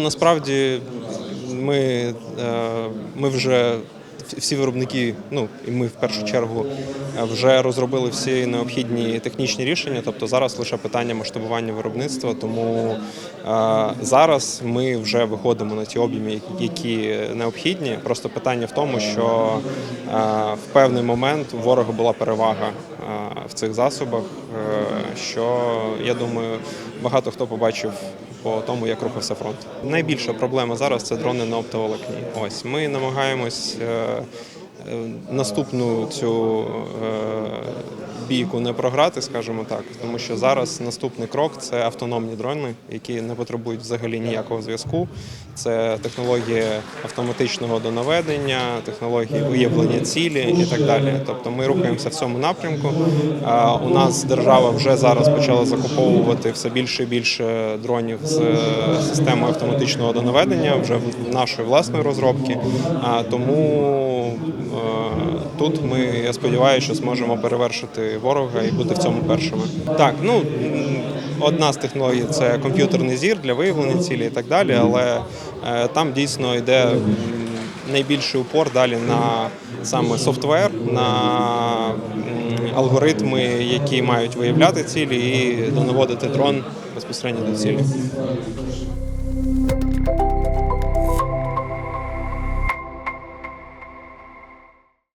Насправді ми, е, ми вже всі виробники, ну і ми в першу чергу е, вже розробили всі необхідні технічні рішення. Тобто зараз лише питання масштабування виробництва. Тому е, зараз ми вже виходимо на ті об'єми, які необхідні. Просто питання в тому, що е, в певний момент у ворога була перевага в цих засобах, що я думаю, багато хто побачив по тому, як рухався фронт. Найбільша проблема зараз це дрони на оптоволокні. Ось ми намагаємось е, е, наступну цю е, бійку не програти, скажімо так, тому що зараз наступний крок це автономні дрони, які не потребують взагалі ніякого зв'язку. Це технології автоматичного донаведення, технології виявлення цілі і так далі. Тобто ми рухаємося в цьому напрямку. У нас держава вже зараз почала закуповувати все більше і більше дронів з е, системою автоматичного донаведення, вже в нашої власної розробки. Тому е, тут ми, я сподіваюся, що зможемо перевершити ворога і бути в цьому першими. Так, ну одна з технологій це комп'ютерний зір для виявлення цілі і так далі, але е, там дійсно йде найбільший упор далі на саме софтвер, на алгоритми, які мають виявляти цілі і донаводити дрон безпосередньо до цілі.